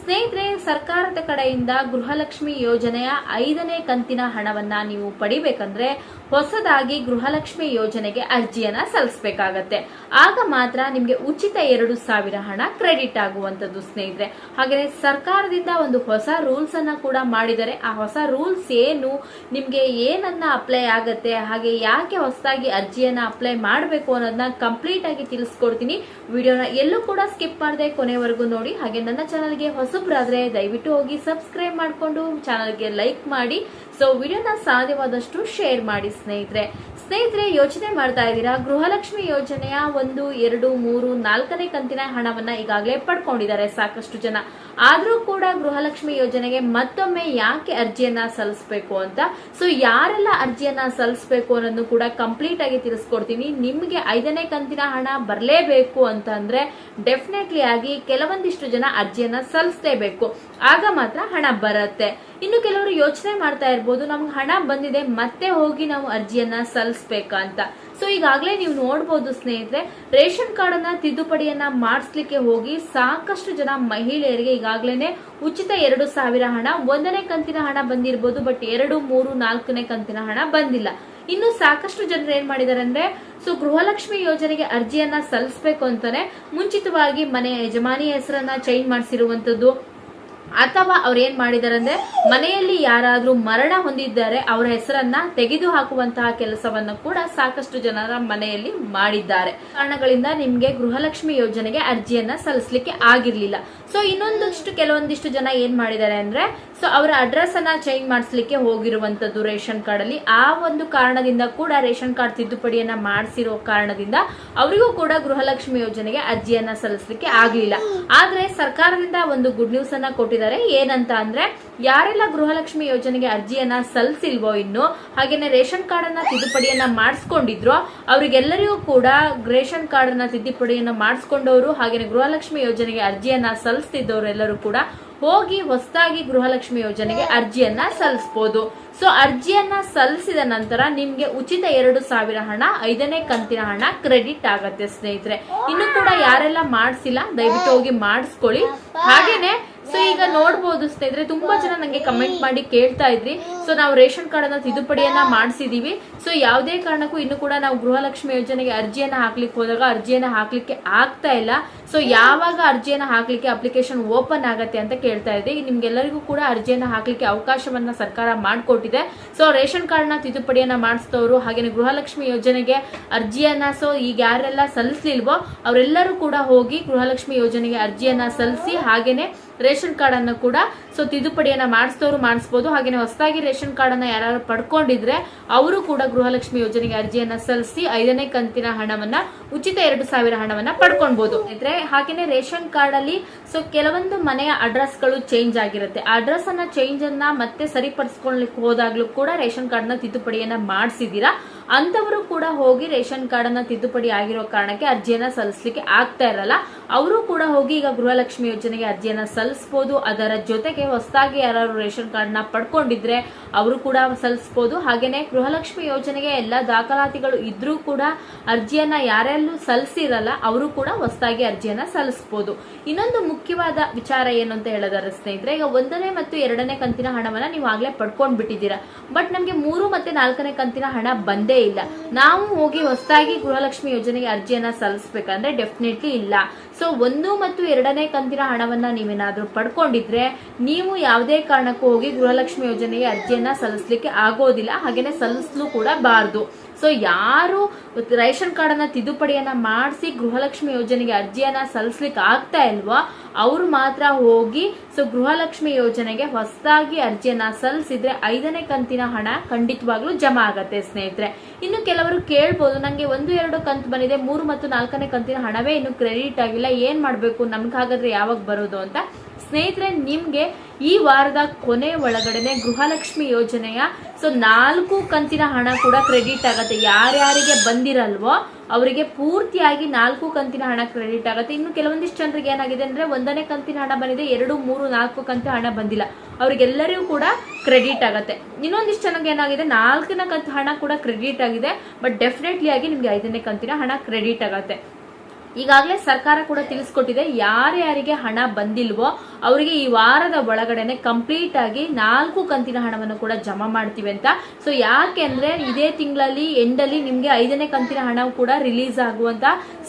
ಸ್ನೇಹಿತರೆ, ಸರ್ಕಾರದ ಕಡೆಯಿಂದ ಗೃಹಲಕ್ಷ್ಮಿ ಯೋಜನೆಯ ಐದನೇ ಕಂತಿನ ಹಣವನ್ನ ನೀವು ಪಡಿಬೇಕಂದ್ರೆ ಹೊಸದಾಗಿ ಗೃಹಲಕ್ಷ್ಮಿ ಯೋಜನೆಗೆ ಅರ್ಜಿಯನ್ನ ಸಲ್ಲಿಸಬೇಕಾಗತ್ತೆ. ಆಗ ಮಾತ್ರ ನಿಮ್ಗೆ ಉಚಿತ ಎರಡು ಸಾವಿರ ಹಣ ಕ್ರೆಡಿಟ್ ಆಗುವಂತದ್ದು ಸ್ನೇಹಿತರೆ. ಹಾಗೆ ಸರ್ಕಾರದಿಂದ ಒಂದು ಹೊಸ ರೂಲ್ಸ್ ಅನ್ನ ಕೂಡ ಮಾಡಿದರೆ ಆ ಹೊಸ ರೂಲ್ಸ್ ಏನು, ನಿಮ್ಗೆ ಏನನ್ನ ಅಪ್ಲೈ ಆಗತ್ತೆ, ಹಾಗೆ ಯಾಕೆ ಹೊಸದಾಗಿ ಅರ್ಜಿಯನ್ನ ಅಪ್ಲೈ ಮಾಡಬೇಕು ಅನ್ನೋದನ್ನ ಕಂಪ್ಲೀಟ್ ಆಗಿ ತಿಳಿಸ್ಕೊಡ್ತೀನಿ. ವಿಡಿಯೋನ ಎಲ್ಲೂ ಕೂಡ ಸ್ಕಿಪ್ ಮಾಡದೆ ಕೊನೆವರೆಗೂ ನೋಡಿ. ಹಾಗೆ ನನ್ನ ಚಾನಲ್ಗೆ ಹೊಸಬ್ರಾದ್ರೆ, ದಯವಿಟ್ಟು ಹೋಗಿ ಸಬ್ಸ್ಕ್ರೈಬ್ ಮಾಡಿಕೊಂಡು ಚಾನಲ್ಗೆ ಲೈಕ್ ಮಾಡಿ. ಸೊ ವಿಡಿಯೋನ ಸಾಧ್ಯವಾದಷ್ಟು ಶೇರ್ ಮಾಡಿ ಸ್ನೇಹಿತರೆ. ಸ್ನೇಹಿತರೆ, ಯೋಚನೆ ಮಾಡ್ತಾ ಇದ್ದೀರಾ? ಗೃಹಲಕ್ಷ್ಮಿ ಯೋಜನೆಯ ಒಂದು, ಎರಡು, ಮೂರು, ನಾಲ್ಕನೇ ಕಂತಿನ ಹಣವನ್ನ ಈಗಾಗಲೇ ಪಡ್ಕೊಂಡಿದ್ದಾರೆ ಸಾಕಷ್ಟು ಜನ. ಆದ್ರೂ ಕೂಡ ಗೃಹಲಕ್ಷ್ಮಿ ಯೋಜನೆಗೆ ಮತ್ತೊಮ್ಮೆ ಯಾಕೆ ಅರ್ಜಿಯನ್ನ ಸಲ್ಲಿಸಬೇಕು ಅಂತ? ಸೊ ಯಾರೆಲ್ಲ ಅರ್ಜಿಯನ್ನ ಸಲ್ಲಿಸಬೇಕು ಅನ್ನೋದನ್ನು ಕೂಡ ಕಂಪ್ಲೀಟ್ ಆಗಿ ತಿಳಿಸ್ಕೊಡ್ತೀನಿ. ನಿಮ್ಗೆ ಐದನೇ ಕಂತಿನ ಹಣ ಬರಲೇಬೇಕು ಅಂತ ಅಂದ್ರೆ ಡೆಫಿನೆಟ್ಲಿ ಆಗಿ ಕೆಲವೊಂದಿಷ್ಟು ಜನ ಅರ್ಜಿಯನ್ನ ಸಲ್ಲಿಸಲೇಬೇಕು. ಆಗ ಮಾತ್ರ ಹಣ ಬರುತ್ತೆ. ಇನ್ನು ಕೆಲವರು ಯೋಚನೆ ಮಾಡ್ತಾ ಇರ್ಬೋದು, ನಮ್ಗೆ ಹಣ ಬಂದಿದೆ, ಮತ್ತೆ ಹೋಗಿ ನಾವು ಅರ್ಜಿಯನ್ನ ಸಲ್ಲಿಸ್ಬೇಕಾ ಅಂತ. ಸೊ ಈಗಾಗಲೇ ನೀವು ನೋಡ್ಬೋದು ಸ್ನೇಹಿತರೆ, ರೇಷನ್ ಕಾರ್ಡನ್ನ ತಿದ್ದುಪಡಿಯನ್ನ ಮಾಡಿಸ್ಲಿಕ್ಕೆ ಹೋಗಿ ಸಾಕಷ್ಟು ಜನ ಮಹಿಳೆಯರಿಗೆ ಈಗಾಗಲೇ ಉಚಿತ ಎರಡು ಸಾವಿರ ಹಣ, ಒಂದನೇ ಕಂತಿನ ಹಣ ಬಂದಿರ್ಬೋದು, ಬಟ್ ಎರಡು, ಮೂರು, ನಾಲ್ಕನೇ ಕಂತಿನ ಹಣ ಬಂದಿಲ್ಲ. ಇನ್ನು ಸಾಕಷ್ಟು ಜನರು ಏನ್ ಮಾಡಿದಾರೆ ಅಂದ್ರೆ ಸೊ ಗೃಹಲಕ್ಷ್ಮಿ ಯೋಜನೆಗೆ ಅರ್ಜಿಯನ್ನ ಸಲ್ಲಿಸಬೇಕು ಅಂತಾನೆ ಮುಂಚಿತವಾಗಿ ಮನೆ ಯಜಮಾನಿ ಹೆಸರನ್ನ ಚೇಂಜ್ ಮಾಡಿಸಿರುವಂತದ್ದು ಅಥವಾ ಅವ್ರು ಏನ್ ಮಾಡಿದಾರೆ ಅಂದ್ರೆ ಮನೆಯಲ್ಲಿ ಯಾರಾದ್ರೂ ಮರಣ ಹೊಂದಿದ್ದಾರೆ, ಅವರ ಹೆಸರನ್ನ ತೆಗೆದು ಹಾಕುವಂತಹ ಕೆಲಸವನ್ನ ಕೂಡ ಸಾಕಷ್ಟು ಜನರ ಮನೆಯಲ್ಲಿ ಮಾಡಿದ್ದಾರೆ. ಕಾರಣಗಳಿಂದ ನಿಮ್ಗೆ ಗೃಹಲಕ್ಷ್ಮಿ ಯೋಜನೆಗೆ ಅರ್ಜಿಯನ್ನ ಸಲ್ಲಿಸಲಿಕ್ಕೆ ಆಗಿರ್ಲಿಲ್ಲ. ಸೊ ಇನ್ನೊಂದಷ್ಟು ಕೆಲವೊಂದಿಷ್ಟು ಜನ ಏನ್ ಮಾಡಿದ್ದಾರೆ ಅಂದ್ರೆ ಸೊ ಅವರ ಅಡ್ರೆಸ್ ಅನ್ನ ಚೇಂಜ್ ಮಾಡಿಸ್ಲಿಕ್ಕೆ ಹೋಗಿರುವಂತದ್ದು ರೇಷನ್ ಕಾರ್ಡ್ ಅಲ್ಲಿ. ಆ ಒಂದು ಕಾರಣದಿಂದ ಕೂಡ ರೇಷನ್ ಕಾರ್ಡ್ ತಿದ್ದುಪಡಿಯನ್ನ ಮಾಡಿಸಿರೋ ಕಾರಣದಿಂದ ಅವರಿಗೂ ಕೂಡ ಗೃಹಲಕ್ಷ್ಮಿ ಯೋಜನೆಗೆ ಅರ್ಜಿಯನ್ನ ಸಲ್ಲಿಸಲಿಕ್ಕೆ ಆಗಲಿಲ್ಲ. ಆದ್ರೆ ಸರ್ಕಾರದಿಂದ ಒಂದು ಗುಡ್ ನ್ಯೂಸ್ ಅನ್ನ ಕೊಟ್ಟಿದ್ದಾರೆ ಏನಂತ ಅಂದ್ರೆ, ಯಾರೆಲ್ಲ ಗೃಹಲಕ್ಷ್ಮಿ ಯೋಜನೆಗೆ ಅರ್ಜಿಯನ್ನ ಸಲ್ಲಿಸಿಲ್ವೋ ಇನ್ನು, ಹಾಗೇನೆ ರೇಷನ್ ಕಾರ್ಡ್ ಅನ್ನ ತಿದ್ದುಪಡಿಯನ್ನ ಮಾಡಿಸ್ಕೊಂಡಿದ್ರೋ, ಅವರಿಗೆಲ್ಲರಿಗೂ ಕೂಡ ರೇಷನ್ ಕಾರ್ಡ್ ಅನ್ನ ತಿದ್ದುಪಡಿಯನ್ನ ಮಾಡಿಸ್ಕೊಂಡವರು, ಹಾಗೇನೆ ಗೃಹಲಕ್ಷ್ಮಿ ಯೋಜನೆಗೆ ಅರ್ಜಿಯನ್ನ ಸಲ್ಲಿಸ್ತಿದ್ದವರು ಎಲ್ಲರೂ ಕೂಡ ಹೋಗಿ ಹೊಸದಾಗಿ ಗೃಹಲಕ್ಷ್ಮಿ ಯೋಜನೆಗೆ ಅರ್ಜಿಯನ್ನ ಸಲ್ಲಿಸಬಹುದು ಸೊ ಅರ್ಜಿಯನ್ನ ಸಲ್ಲಿಸಿದ ನಂತರ ನಿಮ್ಗೆ ಉಚಿತ ಎರಡು ಸಾವಿರ ಹಣ, ಐದನೇ ಕಂತಿನ ಹಣ ಕ್ರೆಡಿಟ್ ಆಗತ್ತೆ ಸ್ನೇಹಿತರೆ. ಇನ್ನು ಕೂಡ ಯಾರೆಲ್ಲ ಮಾಡಿಸಿಲ್ಲ, ದಯವಿಟ್ಟು ಹೋಗಿ ಮಾಡಿಸ್ಕೊಳ್ಳಿ. ಹಾಗೇನೆ ಸೊ ಈಗ ನೋಡ್ಬೋದು ಸ್ನೇಹಿತರೆ, ತುಂಬಾ ಜನ ನಂಗೆ ಕಮೆಂಟ್ ಮಾಡಿ ಕೇಳ್ತಾ ಇದ್ರಿ. ಸೊ ನಾವು ರೇಷನ್ ಕಾರ್ಡ್ ಅನ್ನ ತಿದ್ದುಪಡಿಯನ್ನ ಮಾಡಿಸಿದೀವಿ. ಸೊ ಯಾವುದೇ ಕಾರಣಕ್ಕೂ ಇನ್ನು ಕೂಡ ನಾವು ಗೃಹಲಕ್ಷ್ಮಿ ಯೋಜನೆಗೆ ಅರ್ಜಿಯನ್ನ ಹಾಕ್ಲಿಕ್ಕೆ ಹೋದಾಗ ಅರ್ಜಿಯನ್ನ ಹಾಕ್ಲಿಕ್ಕೆ ಆಗ್ತಾ ಇಲ್ಲ. ಸೊ ಯಾವಾಗ ಅರ್ಜಿಯನ್ನ ಹಾಕ್ಲಿಕ್ಕೆ ಅಪ್ಲಿಕೇಶನ್ ಓಪನ್ ಆಗತ್ತೆ ಅಂತ ಕೇಳ್ತಾ ಇದ್ರಿ ನಿಮ್ಗೆಲ್ಲರಿಗೂ ಕೂಡ ಅರ್ಜಿಯನ್ನ ಹಾಕ್ಲಿಕ್ಕೆ ಅವಕಾಶವನ್ನ ಸರ್ಕಾರ ಮಾಡಿಕೊಟ್ಟಿದೆ. ಸೊ ರೇಷನ್ ಕಾರ್ಡ್ನ ತಿದ್ದುಪಡಿಯನ್ನ ಮಾಡಿಸಿದವರು ಹಾಗೇನೆ ಗೃಹಲಕ್ಷ್ಮಿ ಯೋಜನೆಗೆ ಅರ್ಜಿಯನ್ನ ಸೊ ಈಗ ಯಾರೆಲ್ಲ ಸಲ್ಲಿಸ್ಲಿಲ್ವೋ ಅವರೆಲ್ಲರೂ ಕೂಡ ಹೋಗಿ ಗೃಹಲಕ್ಷ್ಮಿ ಯೋಜನೆಗೆ ಅರ್ಜಿಯನ್ನ ಸಲ್ಲಿಸಿ ಹಾಗೇನೆ ರೇಷನ್ ಕಾರ್ಡನ್ನು ಕೂಡ ಸೊ ತಿದ್ದುಪಡಿಯನ್ನ ಮಾಡಿಸಿದವರು ಮಾಡಿಸ್ಬೋದು. ಹಾಗೆಯೇ ಹೊಸದಾಗಿ ರೇಷನ್ ಕಾರ್ಡ್ ಅನ್ನ ಯಾರು ಪಡ್ಕೊಂಡಿದ್ರೆ ಅವರು ಕೂಡ ಗೃಹಲಕ್ಷ್ಮಿ ಯೋಜನೆಗೆ ಅರ್ಜಿಯನ್ನ ಸಲ್ಲಿಸಿ ಐದನೇ ಕಂತಿನ ಹಣವನ್ನ, ಉಚಿತ ಎರಡು ಸಾವಿರ ಹಣವನ್ನ ಪಡ್ಕೊಳ್ಬಹುದು ಇದ್ರೆ ಹಾಗೇನೆ ರೇಷನ್ ಕಾರ್ಡ್ ಅಲ್ಲಿ ಸೊ, ಕೆಲವೊಂದು ಮನೆಯ ಅಡ್ರೆಸ್ಗಳು ಚೇಂಜ್ ಆಗಿರುತ್ತೆ. ಅಡ್ರೆಸ್ ಅನ್ನ ಚೇಂಜ್ ಅನ್ನ ಮತ್ತೆ ಸರಿಪಡಿಸ್ಕೊಳ್ಲಿಕ್ಕೆ ಹೋದಾಗ್ಲೂ ಕೂಡ ರೇಷನ್ ಕಾರ್ಡ್ನ ತಿದ್ದುಪಡಿಯನ್ನ ಮಾಡಿಸಿದೀರಾ? ಅಂತವರು ಕೂಡ ಹೋಗಿ ರೇಷನ್ ಕಾರ್ಡ್ ಅನ್ನ ತಿದ್ದುಪಡಿ ಆಗಿರೋ ಕಾರಣಕ್ಕೆ ಅರ್ಜಿಯನ್ನ ಸಲ್ಲಿಸಲಿಕ್ಕೆ ಆಗ್ತಾ ಇರಲ್ಲ. ಅವರು ಕೂಡ ಹೋಗಿ ಈಗ ಗೃಹಲಕ್ಷ್ಮಿ ಯೋಜನೆಗೆ ಅರ್ಜಿಯನ್ನ ಸಲ್ಲಿಸಬಹುದು ಅದರ ಜೊತೆಗೆ ಹೊಸದಾಗಿ ಯಾರು ರೇಷನ್ ಕಾರ್ಡ್ನ ಪಡ್ಕೊಂಡಿದ್ರೆ ಅವರು ಕೂಡ ಸಲ್ಲಿಸಬಹುದು ಹಾಗೇನೆ ಗೃಹಲಕ್ಷ್ಮಿ ಯೋಜನೆಗೆ ಎಲ್ಲ ದಾಖಲಾತಿಗಳು ಇದ್ರೂ ಕೂಡ ಅರ್ಜಿಯನ್ನ ಯಾರೆಲ್ಲೂ ಸಲ್ಲಿಸಿರಲ್ಲ, ಅವರು ಕೂಡ ಹೊಸದಾಗಿ ಅರ್ಜಿಯನ್ನ ಸಲ್ಲಿಸಬಹುದು ಇನ್ನೊಂದು ಮುಖ್ಯವಾದ ವಿಚಾರ ಏನು ಅಂತ ಹೇಳಿದಾರೆ ಸ್ನೇಹಿತರೆ, ಈಗ ಒಂದನೇ ಮತ್ತು ಎರಡನೇ ಕಂತಿನ ಹಣವನ್ನ ನೀವು ಆಗ್ಲೇ ಪಡ್ಕೊಂಡ್ ಬಿಟ್ಟಿದ್ದೀರಾ ಬಟ್ ನಮ್ಗೆ ಮೂರು ಮತ್ತೆ ನಾಲ್ಕನೇ ಕಂತಿನ ಹಣ ಬಂದೇ ಇಲ್ಲ. ನಾವು ಹೋಗಿ ಹೊಸದಾಗಿ ಗೃಹಲಕ್ಷ್ಮಿ ಯೋಜನೆಗೆ ಅರ್ಜಿಯನ್ನ ಸಲ್ಲಿಸಬೇಕಂದ್ರೆ ಡೆಫಿನೆಟ್ಲಿ ಇಲ್ಲ. ಸೊ ಒಂದು ಮತ್ತು ಎರಡನೇ ಕಂತಿನ ಹಣವನ್ನ ನೀವೇನಾದ್ರೂ ಪಡ್ಕೊಂಡಿದ್ರೆ ನೀವು ಯಾವುದೇ ಕಾರಣಕ್ಕೂ ಹೋಗಿ ಗೃಹಲಕ್ಷ್ಮಿ ಯೋಜನೆಗೆ ಅರ್ಜಿಯನ್ನ ಸಲ್ಲಿಸಲಿಕ್ಕೆ ಆಗೋದಿಲ್ಲ, ಹಾಗೇನೆ ಸಲ್ಲಿಸಲು ಕೂಡ ಬಾರದು. ಸೊ ಯಾರು ರೇಷನ್ ಕಾರ್ಡ್ ಅನ್ನ ತಿದ್ದುಪಡಿಯನ್ನ ಮಾಡಿಸಿ ಗೃಹಲಕ್ಷ್ಮಿ ಯೋಜನೆಗೆ ಅರ್ಜಿಯನ್ನ ಸಲ್ಲಿಸ್ಲಿಕ್ಕೆ ಆಗ್ತಾ ಇಲ್ವಾ, ಅವ್ರು ಮಾತ್ರ ಹೋಗಿ ಸೊ ಗೃಹಲಕ್ಷ್ಮಿ ಯೋಜನೆಗೆ ಹೊಸದಾಗಿ ಅರ್ಜಿಯನ್ನ ಸಲ್ಲಿಸಿದ್ರೆ ಐದನೇ ಕಂತಿನ ಹಣ ಖಂಡಿತವಾಗ್ಲೂ ಜಮಾ ಆಗತ್ತೆ ಸ್ನೇಹಿತರೆ. ಇನ್ನು ಕೆಲವರು ಕೇಳ್ಬೋದು, ನಂಗೆ ಒಂದು, ಎರಡು ಕಂತು ಬಂದಿದೆ, ಮೂರು ಮತ್ತು ನಾಲ್ಕನೇ ಕಂತಿನ ಹಣವೇ ಇನ್ನು ಕ್ರೆಡಿಟ್ ಆಗಿಲ್ಲ, ಏನ್ ಮಾಡ್ಬೇಕು, ನಮ್ಗಾಗದ್ರೆ ಯಾವಾಗ ಬರೋದು ಅಂತ. ಸ್ನೇಹಿತರೆ, ನಿಮ್ಗೆ ಈ ವಾರದ ಕೊನೆ ಒಳಗಡೆನೆ ಗೃಹಲಕ್ಷ್ಮಿ ಯೋಜನೆಯ ಸೊ ನಾಲ್ಕು ಕಂತಿನ ಹಣ ಕೂಡ ಕ್ರೆಡಿಟ್ ಆಗುತ್ತೆ. ಯಾರ್ಯಾರಿಗೆ ಬಂದಿರಲ್ವೋ ಅವರಿಗೆ ಪೂರ್ತಿಯಾಗಿ ನಾಲ್ಕು ಕಂತಿನ ಹಣ ಕ್ರೆಡಿಟ್ ಆಗುತ್ತೆ. ಇನ್ನು ಕೆಲವೊಂದಿಷ್ಟು ಜನರಿಗೆ ಏನಾಗಿದೆ ಅಂದ್ರೆ ಒಂದನೇ ಕಂತಿನ ಹಣ ಬಂದಿದೆ, ಎರಡು, ಮೂರು, ನಾಲ್ಕು ಕಂತಿನ ಹಣ ಬಂದಿಲ್ಲ. ಅವ್ರಿಗೆಲ್ಲರಿಗೂ ಕೂಡ ಕ್ರೆಡಿಟ್ ಆಗುತ್ತೆ. ಇನ್ನೊಂದಿಷ್ಟು ಜನಕ್ಕೆ ಏನಾಗಿದೆ, ನಾಲ್ಕನೇ ಕಂತು ಹಣ ಕೂಡ ಕ್ರೆಡಿಟ್ ಆಗಿದೆ ಬಟ್ ಡೆಫಿನೆಟ್ಲಿ ಆಗಿ ನಿಮ್ಗೆ ಐದನೇ ಕಂತಿನ ಹಣ ಕ್ರೆಡಿಟ್ ಆಗುತ್ತೆ. ಈಗಾಗಲೇ ಸರ್ಕಾರ ಕೂಡ ತಿಳಿಸ್ಕೊಟ್ಟಿದೆ ಯಾರ್ಯಾರಿಗೆ ಹಣ ಬಂದಿಲ್ವೋ ಅವರಿಗೆ ಈ ವಾರದ ಒಳಗಡೆನೆ ಕಂಪ್ಲೀಟ್ ಆಗಿ ನಾಲ್ಕು ಕಂತಿನ ಹಣವನ್ನು ಕೂಡ ಜಮಾ ಮಾಡ್ತೀವಿ ಅಂತ. ಸೊ ಯಾಕೆ ಅಂದ್ರೆ ಇದೇ ತಿಂಗಳಲ್ಲಿ, ಎಂಡಲ್ಲಿ ನಿಮ್ಗೆ ಐದನೇ ಕಂತಿನ ಹಣ ಕೂಡ ರಿಲೀಸ್ ಆಗುವಂತ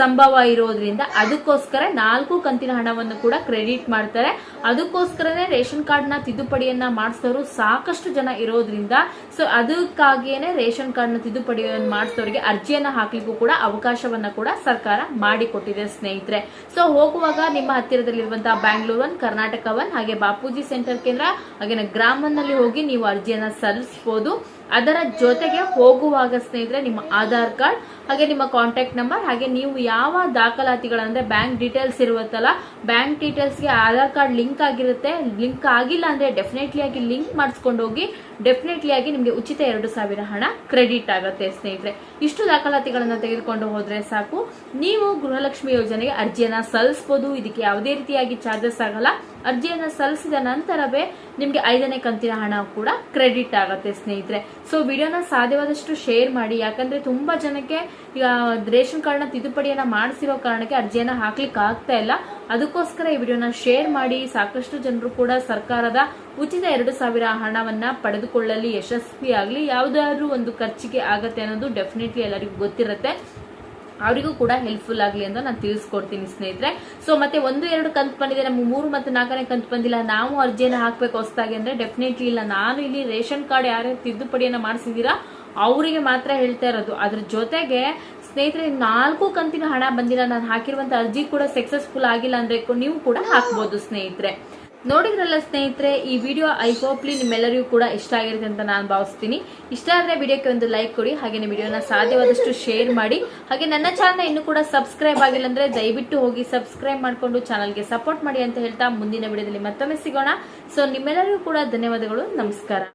ಸಂಭವ ಇರೋದ್ರಿಂದ ಅದಕ್ಕೋಸ್ಕರ ನಾಲ್ಕು ಕಂತಿನ ಹಣವನ್ನು ಕೂಡ ಕ್ರೆಡಿಟ್ ಮಾಡ್ತಾರೆ. ಅದಕ್ಕೋಸ್ಕರನೇ ರೇಷನ್ ಕಾರ್ಡ್ನ ತಿದ್ದುಪಡಿಯನ್ನ ಮಾಡಿಸಿದವರು ಸಾಕಷ್ಟು ಜನ ಇರೋದ್ರಿಂದ, ಸೊ ಅದಕ್ಕಾಗಿಯೇ ರೇಷನ್ ಕಾರ್ಡ್ನ ತಿದ್ದುಪಡಿಯನ್ನು ಮಾಡಿಸಿದವರಿಗೆ ಅರ್ಜಿಯನ್ನ ಹಾಕ್ಲಿಕ್ಕೂ ಕೂಡ ಅವಕಾಶವನ್ನ ಕೂಡ ಸರ್ಕಾರ ಮಾಡಿಕೊಟ್ಟಿದೆ ಸ್ನೇಹಿತರೆ. ಸೊ ಹೋಗುವಾಗ ನಿಮ್ಮ ಹತ್ತಿರದಲ್ಲಿರುವಂತಹ ಬ್ಯಾಂಗ್ಳೂರ್ ಒನ್, ಕರ್ನಾಟಕ ಒನ್, ಹಾಗೆ ಬಾಪೂಜಿ ಸೆಂಟರ್ ಕೇಂದ್ರ ಹಾಗೆ ಗ್ರಾಮನಲ್ಲಿ ಹೋಗಿ ನೀವು ಅರ್ಜಿಯನ್ನ ಸಲ್ಲಿಸಬಹುದು ಅದರ ಜೊತೆಗೆ ಹೋಗುವಾಗ ಸ್ನೇಹಿತರೆ, ನಿಮ್ಮ ಆಧಾರ್ ಕಾರ್ಡ್ ಹಾಗೆ ನಿಮ್ಮ ಕಾಂಟ್ಯಾಕ್ಟ್ ನಂಬರ್ ಹಾಗೆ ನೀವು ಯಾವ ದಾಖಲಾತಿಗಳಂದ್ರೆ ಬ್ಯಾಂಕ್ ಡೀಟೇಲ್ಸ್ ಇರುತ್ತಲ್ಲ ಬ್ಯಾಂಕ್ ಡೀಟೇಲ್ಸ್ಗೆ ಆಧಾರ್ ಕಾರ್ಡ್ ಲಿಂಕ್ ಆಗಿರುತ್ತೆ ಲಿಂಕ್ ಆಗಿಲ್ಲ ಅಂದ್ರೆ ಡೆಫಿನೆಟ್ಲಿ ಆಗಿ ಲಿಂಕ್ ಮಾಡಿಸ್ಕೊಂಡು ಹೋಗಿ ಡೆಫಿನೆಟ್ಲಿ ಆಗಿ ನಿಮಗೆ ಉಚಿತ ಎರಡು ಸಾವಿರ ಹಣ ಕ್ರೆಡಿಟ್ ಆಗುತ್ತೆ ಸ್ನೇಹಿತರೆ. ಇಷ್ಟು ದಾಖಲಾತಿಗಳನ್ನು ತೆಗೆದುಕೊಂಡು ಹೋದರೆ ಸಾಕು. ನೀವು ಗೃಹಲಕ್ಷ್ಮಿ ಯೋಜನೆಗೆ ಅರ್ಜಿಯನ್ನ ಸಲ್ಲಿಸಬಹುದು ಇದಕ್ಕೆ ಯಾವುದೇ ರೀತಿಯಾಗಿ ಚಾರ್ಜಸ್ ಆಗಲ್ಲ. ಅರ್ಜಿಯನ್ನ ಸಲ್ಲಿಸಿದ ನಂತರವೇ ನಿಮಗೆ ಐದನೇ ಕಂತಿನ ಹಣ ಕೂಡ ಕ್ರೆಡಿಟ್ ಆಗುತ್ತೆ ಸ್ನೇಹಿತರೆ. ಸೊ ವಿಡಿಯೋನ ಸಾಧ್ಯವಾದಷ್ಟು ಶೇರ್ ಮಾಡಿ. ಯಾಕಂದ್ರೆ ತುಂಬಾ ಜನಕ್ಕೆ, ಈಗ ರೇಷನ್ ಕಾರ್ಡ್ನ ತಿದ್ದುಪಡಿಯನ್ನು ಮಾಡಿಸಿರೋ ಕಾರಣಕ್ಕೆ ಅರ್ಜಿಯನ್ನು ಹಾಕ್ಲಿಕ್ಕೆ ಆಗ್ತಾ ಇಲ್ಲ. ಅದಕ್ಕೋಸ್ಕರ ಈ ವಿಡಿಯೋನ ಶೇರ್ ಮಾಡಿ. ಸಾಕಷ್ಟು ಜನರು ಕೂಡ ಸರ್ಕಾರದ ಉಚಿತ ಎರಡು ಸಾವಿರ ಹಣವನ್ನ ಪಡೆದುಕೊಳ್ಳಲಿ, ಯಶಸ್ವಿಯಾಗಲಿ. ಯಾವುದಾದ್ರೂ ಒಂದು ಖರ್ಚಿಗೆ ಆಗತ್ತೆ ಅನ್ನೋದು ಡೆಫಿನೆಟ್ಲಿ ಎಲ್ಲರಿಗೂ ಗೊತ್ತಿರುತ್ತೆ. ಅವರಿಗೂ ಕೂಡ ಹೆಲ್ಪ್ಫುಲ್ ಆಗಲಿ ಅಂತ ನಾನು ತಿಳಿಸ್ಕೊಡ್ತೀನಿ ಸ್ನೇಹಿತರೆ. ಸೊ ಮತ್ತೆ ಒಂದು, ಎರಡು ಕಂತು ಬಂದಿದೆ. ನಮ್ಗೆ ಮೂರು ಮತ್ತು ನಾಲ್ಕನೇ ಕಂತು ಬಂದಿಲ್ಲ. ನಾವು ಅರ್ಜಿಯನ್ನು ಹಾಕಬೇಕು ಹೊಸದಾಗಿ ಅಂದರೆ ಡೆಫಿನೆಟ್ಲಿ ಇಲ್ಲ. ನಾನು ಇಲ್ಲಿ ರೇಷನ್ ಕಾರ್ಡ್ ಯಾರ್ಯಾರು ತಿದ್ದುಪಡಿಯನ್ನು ಮಾಡಿಸಿದ್ದೀರಾ, ಅವರಿಗೆ ಮಾತ್ರ ಹೇಳ್ತಾ ಇರೋದು. ಅದ್ರ ಜೊತೆಗೆ ಸ್ನೇಹಿತರೆ, ನಾಲ್ಕು ಕಂತಿನ ಹಣ ಬಂದಿಲ್ಲ. ನಾನು ಹಾಕಿರುವಂಥ ಅರ್ಜಿ ಕೂಡ ಸಕ್ಸಸ್ಫುಲ್ ಆಗಿಲ್ಲ ಅಂದ್ರೆ ನೀವು ಕೂಡ ಹಾಕ್ಬೋದು ಸ್ನೇಹಿತರೆ. ನೋಡಿದ್ರಲ್ಲ ಸ್ನೇಹಿತರೆ, ಈ ವಿಡಿಯೋ ಐ ಹೋಪ್ಲಿ ನಿಮ್ಮೆಲ್ಲರಿಗೂ ಕೂಡ ಇಷ್ಟ ಆಗಿರುತ್ತೆ ಅಂತ ನಾನು ಭಾವಿಸ್ತೀನಿ. ಇಷ್ಟ ಆದರೆ ವಿಡಿಯೋಕ್ಕೆ ಒಂದು ಲೈಕ್ ಕೊಡಿ, ಹಾಗೆ ವಿಡಿಯೋನ ಸಾಧ್ಯವಾದಷ್ಟು ಶೇರ್ ಮಾಡಿ, ಹಾಗೆ ನನ್ನ ಚಾನಲ್ನ ಇನ್ನೂ ಕೂಡ ಸಬ್ಸ್ಕ್ರೈಬ್ ಆಗಿಲ್ಲ ಅಂದ್ರೆ ದಯವಿಟ್ಟು ಹೋಗಿ ಸಬ್ಸ್ಕ್ರೈಬ್ ಮಾಡಿಕೊಂಡು ಚಾನಲ್ಗೆ ಸಪೋರ್ಟ್ ಮಾಡಿ ಅಂತ ಹೇಳ್ತಾ ಮುಂದಿನ ವಿಡಿಯೋದಲ್ಲಿ ಮತ್ತೊಮ್ಮೆ ಸಿಗೋಣ. ಸೊ ನಿಮ್ಮೆಲ್ಲರಿಗೂ ಕೂಡ ಧನ್ಯವಾದಗಳು, ನಮಸ್ಕಾರ.